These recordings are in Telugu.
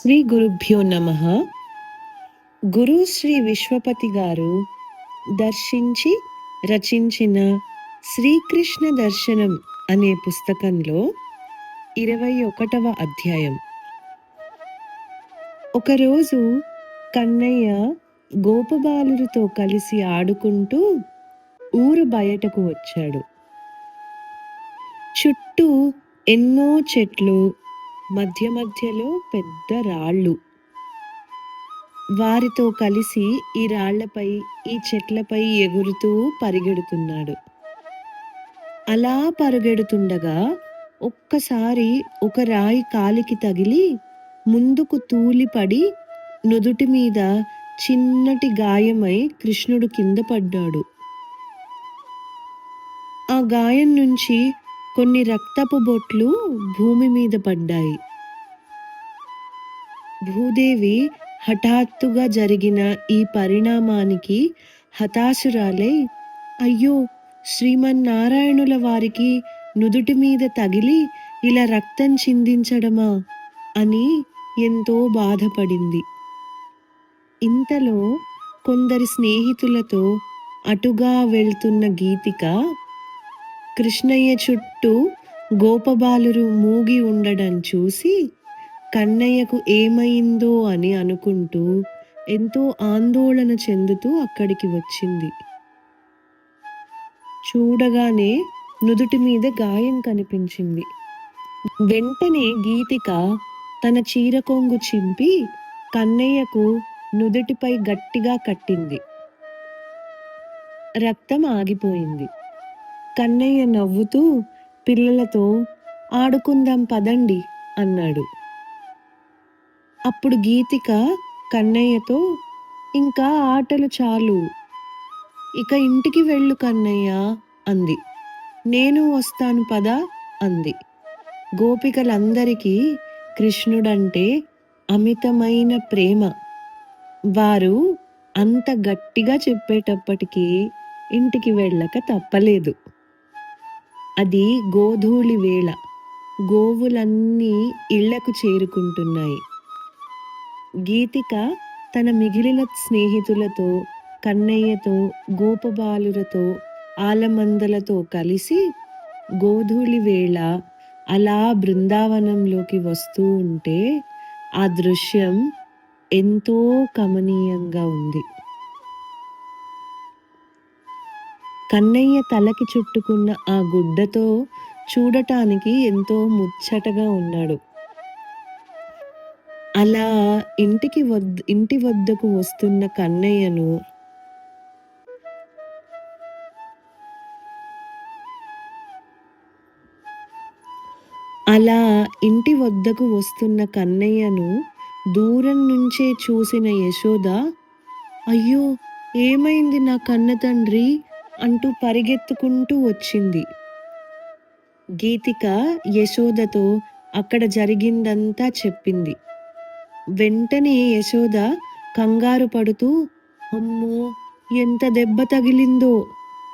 శ్రీ గురుభ్యో నమ. గురు శ్రీ విశ్వపతి గారు దర్శించి రచించిన శ్రీకృష్ణ దర్శనం అనే పుస్తకంలో ఇరవై ఒకటవ అధ్యాయం. ఒకరోజు కన్నయ్య గోపబాలుడితో కలిసి ఆడుకుంటూ ఊరు బయటకు వచ్చాడు. చుట్టూ ఎన్నో చెట్లు మధ్య మధ్యలో పెద్ద రాళ్ళు. వారితో కలిసి ఈ రాళ్ళపై ఈ చెట్లపై ఎగురుతూ పరిగెడుతున్నాడు. అలా పరుగెడుతుండగా ఒక్కసారి ఒక రాయి కాలికి తగిలి ముందుకు తూలిపడి నుదుటి మీద చిన్నటి గాయమై కృష్ణుడు కింద పడ్డాడు. ఆ గాయం నుంచి కొన్ని రక్తపు బొట్లు భూమి మీద పడ్డాయి. భూదేవి హఠాత్తుగా జరిగిన ఈ పరిణామానికి హతాశురాలై అయ్యో శ్రీమన్నారాయణుల వారికి నుదుటి మీద తగిలి ఇలా రక్తం చిందించడమా అని ఎంతో బాధపడింది. ఇంతలో కొందరి స్నేహితులతో అటుగా వెళ్తున్న గీతిక కృష్ణయ్య చుట్టూ గోపబాలురు మూగి ఉండడం చూసి కన్నయ్యకు ఏమైందో అని అనుకుంటూ ఎంతో ఆందోళన చెందుతూ అక్కడికి వచ్చింది. చూడగానే నుదుటి మీద గాయం కనిపించింది. వెంటనే గీతిక తన చీర కొంగు చింపి కన్నయ్యకు నుదుటిపై గట్టిగా కట్టింది. రక్తం ఆగిపోయింది. కన్నయ్య నవ్వుతూ పిల్లలతో ఆడుకుందాం పదండి అన్నాడు. అప్పుడు గీతిక కన్నయ్యతో ఇంకా ఆటలు చాలు. ఇక ఇంటికి వెళ్ళు కన్నయ్య అంది. నేను వస్తాను పదా అంది. గోపికలందరికీ కృష్ణుడంటే అమితమైన ప్రేమ. వారు అంత గట్టిగా చెప్పేటప్పటికీ ఇంటికి వెళ్ళక తప్పలేదు. అది గోధూళి వేళ. గోవులన్నీ ఇళ్ళకు చేరుకుంటున్నాయి. గీతిక తన మిగిలిన స్నేహితులతో కన్నయ్యతో గోపబాలులతో ఆలమందలతో కలిసి గోధూళి వేళ అలా బృందావనంలోకి వస్తూ ఉంటే ఆ దృశ్యం ఎంతో కమనీయంగా ఉంది. కన్నయ్య తలకి చుట్టుకున్న ఆ గుడ్డతో చూడటానికి ఎంతో ముచ్చటగా ఉన్నాడు. అలా ఇంటికి వద్ ఇంటి వద్దకు వస్తున్న కన్నయ్యను అలా ఇంటి వద్దకు వస్తున్న కన్నయ్యను దూరం నుంచే చూసిన యశోద అయ్యో ఏమైంది నా కన్న తండ్రి? అంటూ పరిగెత్తుకుంటూ వచ్చింది. గీతిక యశోదతో అక్కడ జరిగిందంతా చెప్పింది. వెంటనే యశోద కంగారు పడుతూ అమ్మో ఎంత దెబ్బ తగిలిందో.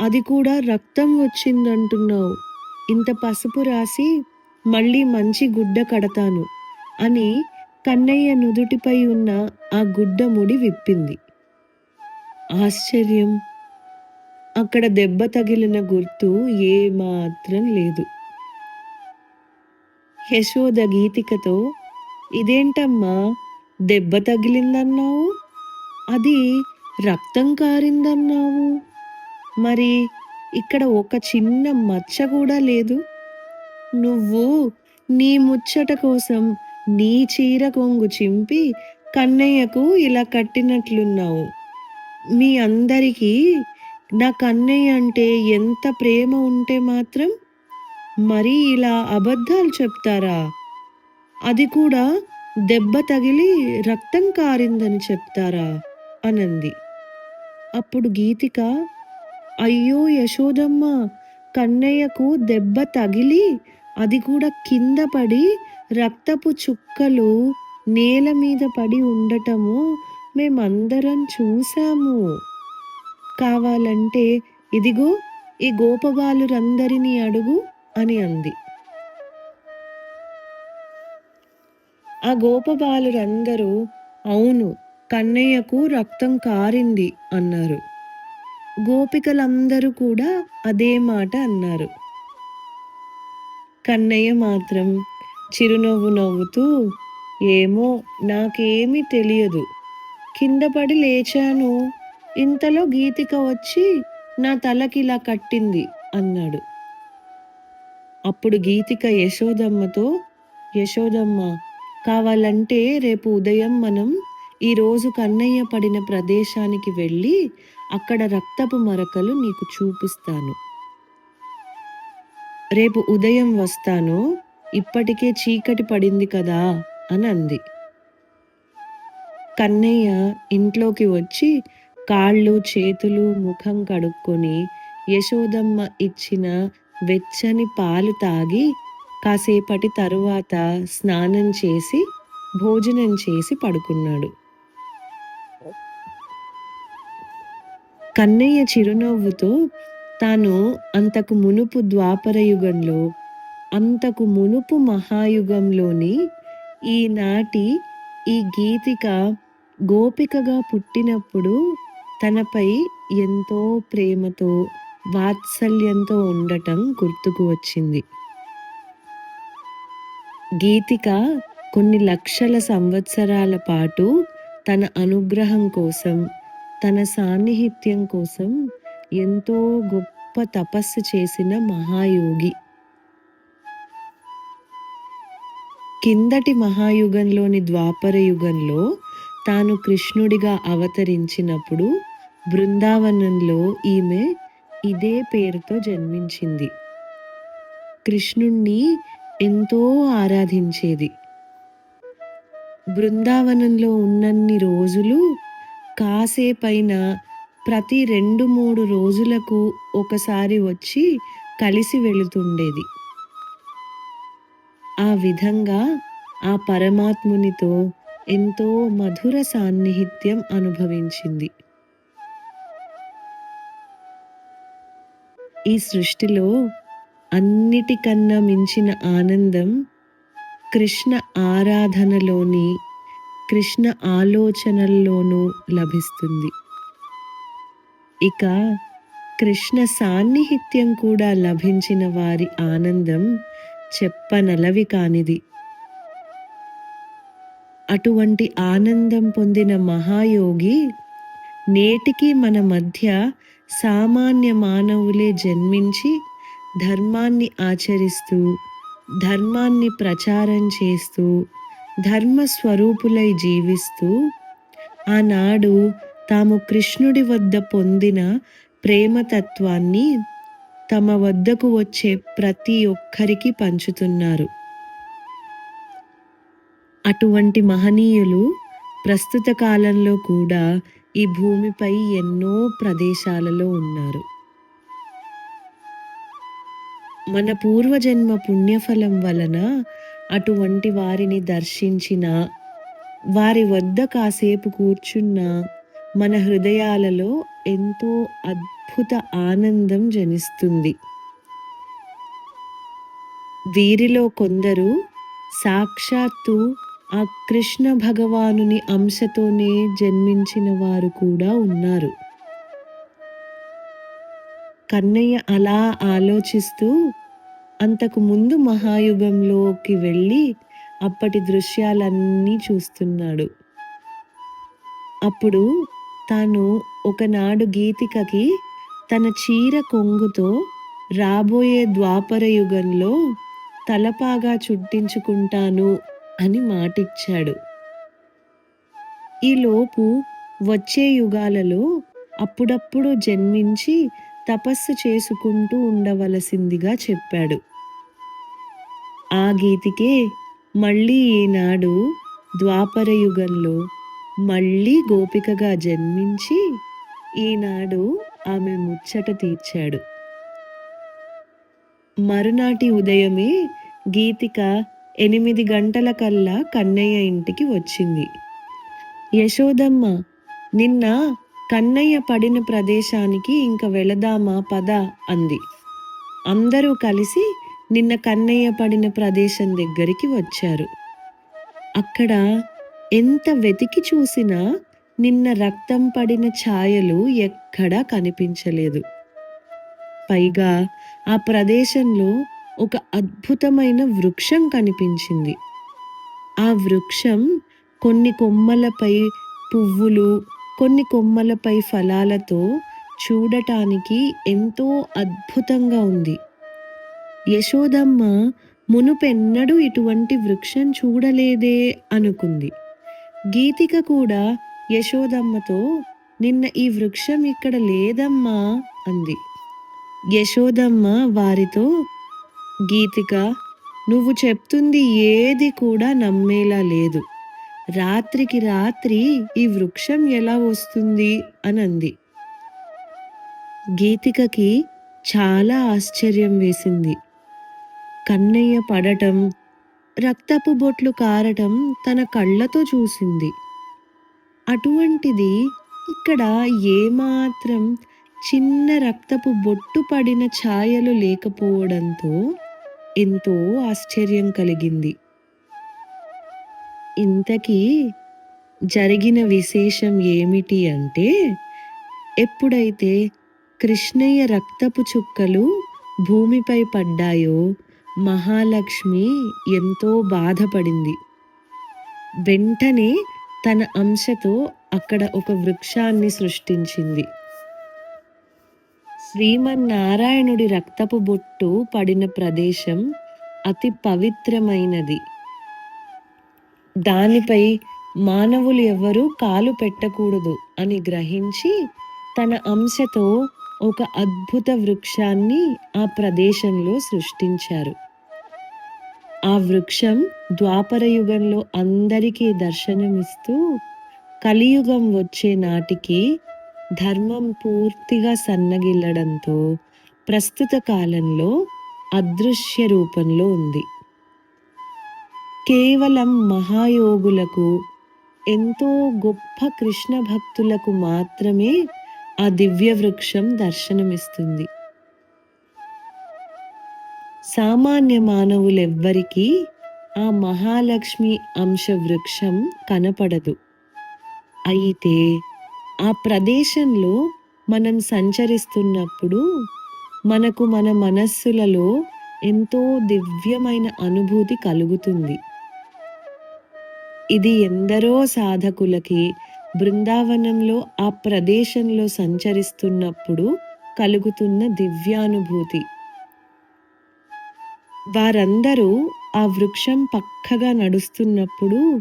అది కూడా రక్తం వచ్చిందంటున్నావు. ఇంత పసుపు రాసి మళ్ళీ మంచి గుడ్డ కడతాను అని కన్నయ్య నుదుటిపై ఉన్న ఆ గుడ్డ ముడి విప్పింది. ఆశ్చర్యం. అక్కడ దెబ్బ తగిలిన గుర్తు ఏమాత్రం లేదు. యశోద గీతికతో ఇదేంటమ్మా? దెబ్బ తగిలిందన్నావు? అది రక్తం కారిందన్నావు? మరి ఇక్కడ ఒక చిన్న మచ్చ కూడా లేదు? నువ్వు నీ ముచ్చట కోసం నీ చీర కొంగు చింపి కన్నయ్యకు ఇలా కట్టినట్లున్నావు. మీ అందరికీ నా కన్నయ్య అంటే ఎంత ప్రేమ ఉంటే మాత్రం మరి ఇలా అబద్ధాలు చెప్తారా? అది కూడా దెబ్బ తగిలి రక్తం కారిందని చెప్తారా? అనంది. అప్పుడు గీతిక అయ్యో యశోదమ్మ కన్నయ్యకు దెబ్బ తగిలి అది కూడా కింద పడి రక్తపు చుక్కలు నేల మీద పడి ఉండటము మేమందరం చూశాము. కావాలంటే ఇదిగో ఈ గోపబాలురందరినీ అడుగు అని అంది. ఆ గోపబాలురందరూ అవును కన్నయ్యకు రక్తం కారింది అన్నారు. గోపికలందరూ కూడా అదే మాట అన్నారు. కన్నయ్య మాత్రం చిరునవ్వు నవ్వుతూ ఏమో నాకేమీ తెలియదు. కింద పడి లేచాను. ఇంతలో గీతిక వచ్చి నా తలకి ఇలా కట్టింది అన్నాడు. అప్పుడు గీతిక యశోదమ్మతో యశోదమ్మ కావాలంటే రేపు ఉదయం మనం ఈరోజు కన్నయ్య పడిన ప్రదేశానికి వెళ్ళి అక్కడ రక్తపు మరకలు నీకు చూపిస్తాను. రేపు ఉదయం వస్తాను. ఇప్పటికే చీకటి పడింది కదా అని అంది. కన్నయ్య ఇంట్లోకి వచ్చి కాళ్ళు చేతులు ముఖం కడుక్కొని యశోదమ్మ ఇచ్చిన వెచ్చని పాలు తాగి కాసేపటి తరువాత స్నానం చేసి భోజనం చేసి పడుకున్నాడు. కన్నయ్య చిరునవ్వుతో తాను అంతకు మునుపు ద్వాపర యుగంలో అంతకు మునుపు మహాయుగంలోని ఈనాటి ఈ గీతిక గోపికగా పుట్టినప్పుడు తనపై ఎంతో ప్రేమతో వాత్సల్యంతో ఉండటం గుర్తుకు వచ్చింది. గీతిక కొన్ని లక్షల సంవత్సరాల పాటు తన అనుగ్రహం కోసం తన సాన్నిహిత్యం కోసం ఎంతో గొప్ప తపస్సు చేసిన మహాయోగి. కిందటి మహాయుగంలోని ద్వాపర యుగంలో తాను కృష్ణుడిగా అవతరించినప్పుడు బృందావనంలో ఈమె ఇదే పేరుతో జన్మించింది. కృష్ణుణ్ణి ఎంతో ఆరాధించేది. బృందావనంలో ఉన్నన్ని రోజులు కాసేపైన ప్రతి రెండు మూడు రోజులకు ఒకసారి వచ్చి కలిసి వెళుతుండేది. ఆ విధంగా ఆ పరమాత్మునితో ఎంతో మధుర సాన్నిహిత్యం అనుభవించింది. ఈ సృష్టిలో అన్నిటికన్నా మించిన ఆనందం కృష్ణ ఆరాధనలోని కృష్ణ ఆలోచనల్లోనూ లభిస్తుంది. ఇక కృష్ణ సాన్నిహిత్యం కూడా లభించిన వారి ఆనందం చెప్పనలవి కానిది. అటువంటి ఆనందం పొందిన మహాయోగి నేటికి మన మధ్య సామాన్య మానవులే జన్మించి ధర్మాన్ని ఆచరిస్తూ ధర్మాన్ని ప్రచారం చేస్తూ ధర్మస్వరూపులై జీవిస్తూ ఆనాడు తాము కృష్ణుడి వద్ద పొందిన ప్రేమతత్వాన్ని తమ వద్దకు వచ్చే ప్రతి ఒక్కరికి పంచుతున్నారు. అటువంటి మహనీయులు ప్రస్తుత కాలంలో కూడా ఈ భూమిపై ఎన్నో ప్రదేశాలలో ఉన్నారు. మన పూర్వజన్మ పుణ్యఫలం వలన అటువంటి వారిని దర్శించిన వారి వద్ద కాసేపు కూర్చున్న మన హృదయాలలో ఎంతో అద్భుత ఆనందం జనిస్తుంది. వీరిలో కొందరు సాక్షాత్తు ఆ కృష్ణ భగవానుని అంశతోనే జన్మించిన వారు కూడా ఉన్నారు. కన్నయ్య అలా ఆలోచిస్తూ అంతకు ముందు మహాయుగంలోకి వెళ్ళి అప్పటి దృశ్యాలన్నీ చూస్తున్నాడు. అప్పుడు తాను ఒకనాడు గీతికకి తన చీర కొంగుతో రాబోయే ద్వాపర యుగంలో తలపాగా చుట్టించుకుంటాను అని మాటిచ్చాడు. ఈలోపు వచ్చే యుగాలలో అప్పుడప్పుడు జన్మించి తపస్సు చేసుకుంటూ ఉండవలసిందిగా చెప్పాడు. ఆ గీతికే మళ్ళీ ఈనాడు ద్వాపర యుగంలో మళ్ళీ గోపికగా జన్మించి ఈనాడు ఆమె ముచ్చట తీర్చాడు. మరునాటి ఉదయమే గీతిక ఎనిమిది గంటలకల్లా కన్నయ్య ఇంటికి వచ్చింది. యశోదమ్మ నిన్న కన్నయ్య పడిన ప్రదేశానికి ఇంక వెళదామా పద అంది. అందరూ కలిసి నిన్న కన్నయ్య పడిన ప్రదేశం దగ్గరికి వచ్చారు. అక్కడ ఎంత వెతికి చూసినా నిన్న రక్తం పడిన ఛాయలు ఎక్కడా కనిపించలేదు. పైగా ఆ ప్రదేశంలో ఒక అద్భుతమైన వృక్షం కనిపించింది. ఆ వృక్షం కొన్ని కొమ్మలపై పువ్వులు కొన్ని కొమ్మలపై ఫలాలతో చూడటానికి ఎంతో అద్భుతంగా ఉంది. యశోదమ్మ మునుపెన్నడూ ఇటువంటి వృక్షం చూడలేదే అనుకుంది. గీతిక కూడా యశోదమ్మతో నిన్న ఈ వృక్షం ఇక్కడ లేదమ్మా అంది. యశోదమ్మ వారితో గీతిక నువ్వు చెప్తుంది ఏది కూడా నమ్మేలా లేదు. రాత్రికి రాత్రి ఈ వృక్షం ఎలా వస్తుంది అని అంది గీతికకి చాలా ఆశ్చర్యం వేసింది. కన్నయ్య పడటం రక్తపు బొట్లు కారటం తన కళ్ళతో చూసింది. అటువంటిది ఇక్కడ ఏమాత్రం చిన్న రక్తపు బొట్టు పడిన ఛాయలు లేకపోవడంతో ఎంతో ఆశ్చర్యం కలిగింది. ఇంతకీ జరిగిన విశేషం ఏమిటి అంటే ఎప్పుడైతే కృష్ణయ్య రక్తపు చుక్కలు భూమిపై పడ్డాయో మహాలక్ష్మి ఎంతో బాధపడింది. వెంటనే తన అంశతో అక్కడ ఒక వృక్షాన్ని సృష్టించింది. శ్రీమన్నారాయణుడి రక్తపు బొట్టు పడిన ప్రదేశం అతి పవిత్రమైనది. దానిపై మానవులు ఎవ్వరూ కాలు పెట్టకూడదు అని గ్రహించి తన అంశతో ఒక అద్భుత వృక్షాన్ని ఆ ప్రదేశంలో సృష్టించారు. ఆ వృక్షం ద్వాపర యుగంలో అందరికీ దర్శనమిస్తూ కలియుగం వచ్చే నాటికి ధర్మం పూర్తిగా సన్నగిల్లడంతో ప్రస్తుత కాలంలో అదృశ్య రూపంలో ఉంది. కేవలం మహాయోగులకు ఎంతో గొప్ప కృష్ణ భక్తులకు మాత్రమే ఆ దివ్య వృక్షం దర్శనమిస్తుంది. సామాన్య మానవులెవ్వరికీ ఆ మహాలక్ష్మి అంశ వృక్షం కనపడదు. అయితే ఆ ప్రదేశంలో మనం సంచరిస్తున్నప్పుడు మనకు మన మనస్సులలో ఎంతో దివ్యమైన అనుభూతి కలుగుతుంది. ఇది ఎందరో సాధకులకి బృందావనంలో ఆ ప్రదేశంలో సంచరిస్తున్నప్పుడు కలుగుతున్న దివ్యానుభూతి. వారందరూ ఆ వృక్షం పక్కగా నడుస్తున్నప్పుడు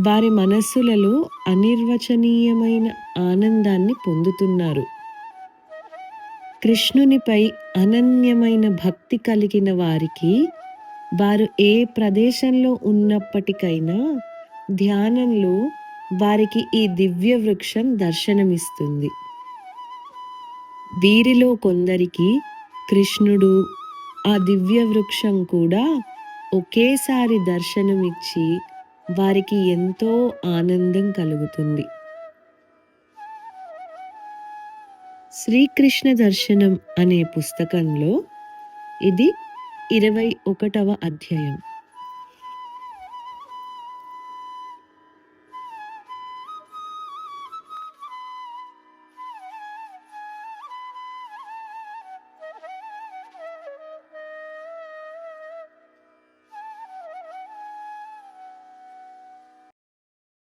వారి మనస్సులలో అనిర్వచనీయమైన ఆనందాన్ని పొందుతున్నారు. కృష్ణునిపై అనన్యమైన భక్తి కలిగిన వారికి వారు ఏ ప్రదేశంలో ఉన్నప్పటికైనా ధ్యానంలో వారికి ఈ దివ్య వృక్షం దర్శనమిస్తుంది. వీరిలో కొందరికి కృష్ణుడు ఆ దివ్య వృక్షం కూడా ఒకేసారి దర్శనమిచ్చి వారికి ఎంతో ఆనందం కలుగుతుంది. శ్రీకృష్ణ దర్శనం అనే పుస్తకంలో ఇది ఇరవై ఒకటవ అధ్యాయం.